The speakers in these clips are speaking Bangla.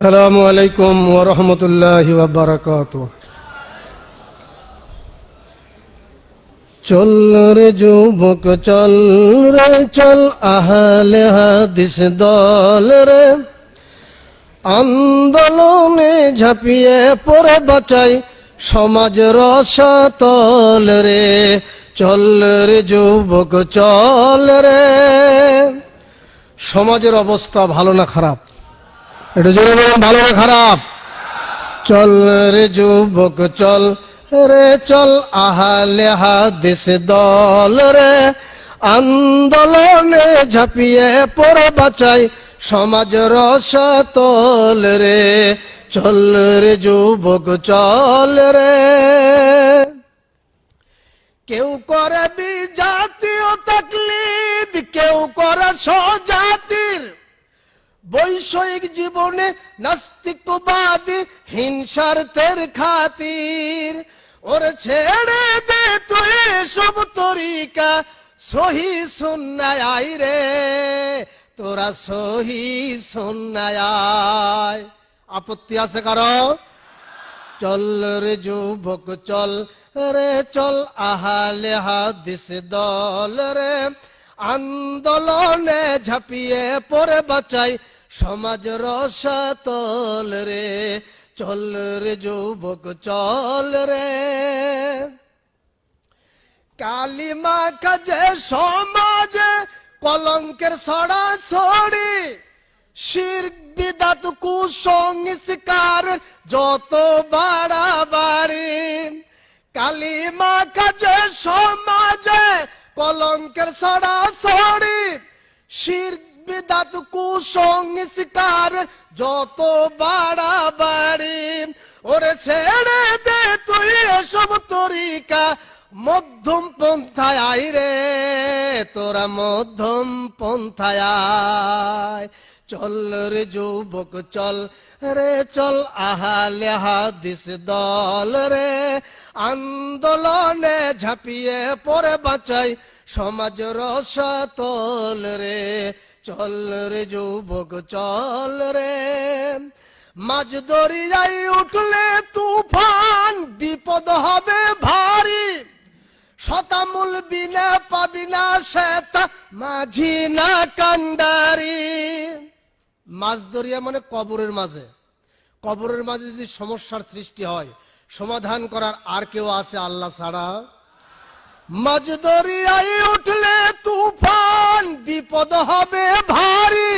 আসসালামু আলাইকুম ওরহমতুল্লাহি বারাকাত চল রে যুবক, চল রে, চল আহলে হাদিস দল রে। আন্দোলনে ঝাঁপিয়ে পড়ে বাঁচাই সমাজ রসাতল রে। চল রে যুবক, চল রে। সমাজের অবস্থা ভালো না খারাপ? এটা জোরে বলুন, ভালো না খারাপ? চল রে যুবক, চল রে, চল আহালে হাদিস দল রে। আন্দোলনে ঝাঁপিয়ে পড়ে, বাঁচাই সমাজ রসাতল রে। চল রে যুবক, চল রে। কেউ করে বিজাতীয় তাকলিদ, কেউ করে স্বজাতির বৈষয়িক জীবনে নাস্তিকবাদী হিংসার তের খাতির। ওরে ছেড়ে দে তুই সব তরিকা, সহি সুন্নায় আই রে। তোরা সহি সুন্নায় আয়। আপত্তি আছে কারও? চল রে যুবক, চল রে, চল আহালে হাদিস দল রে। আন্দোলনে ঝাঁপিয়ে পরে বাঁচাই সমাজ রসাতল রে, চল রে যুবক, চল রে। কালিমা কাজে সমাজে কলঙ্কের সড়া ছড়ি, শির বিদাত কুসংস্কার যত বাড়াবাড়ি। কালিমা কাজে সমাজে কলঙ্কের সড়া ছড়ি, শির বিদাত কুসংস্কার যত বাড়াবাড়ি, ওরে ছেড়ে দে তুই এসব তরিকা। মধ্যম পন্থায় আই রে, তোরা মধ্যম পন্থায় আয়। চল রে যুবক, চল রে, চল আহালে হাদিস দল রে। আন্দোলনে ঝাঁপিয়ে পরে বাঁচাই সমাজ রসাতল রে। চল রে যুবক, চল রে। মাঝ দরিয়াই উঠলে তুফান, বিপদ হবে ভারী। শতামূল বিনা পাবি না শ্বেতা, মাঝি না কান্ডারি। মাছ দরিয়া মানে কবরের মাঝে। কবরের মাঝে যদি সমস্যার সৃষ্টি হয়, সমাধান করার আর কেউ আছে আল্লাহ ছাড়া? মাঝ দরিয়ায় উঠলে তুফান বিপদ হবে ভারী।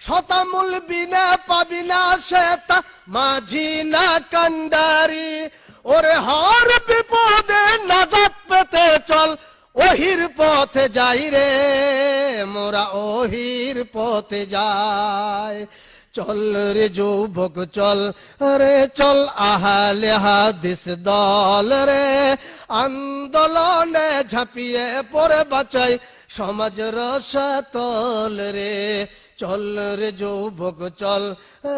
শতামূল বিনা পাবি না শ্বেতা, মাঝি না কান্ডারি ওরে হর বিপদে নাজাত পেতে চল ওহির পথে যাই রে, মোরা ওহির পথে যাই। চল রে যুবক, চল রে, চল আহালে হাদিস দল রে। আন্দোলনে ঝাঁপিয়ে পড়ে বাঁচাই সমাজ রসাতল রে, চল রে যুবক, চল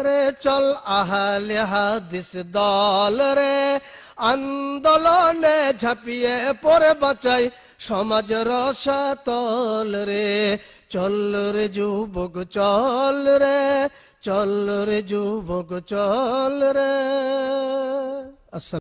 রে, চল আহালে হাদিস দল রে। আন্দোলনে ঝাঁপিয়ে পড়ে বাঁচাই সমাজ রসাতল রে। চল রে যুবক, চল রে চল রে যুবক, চল রে।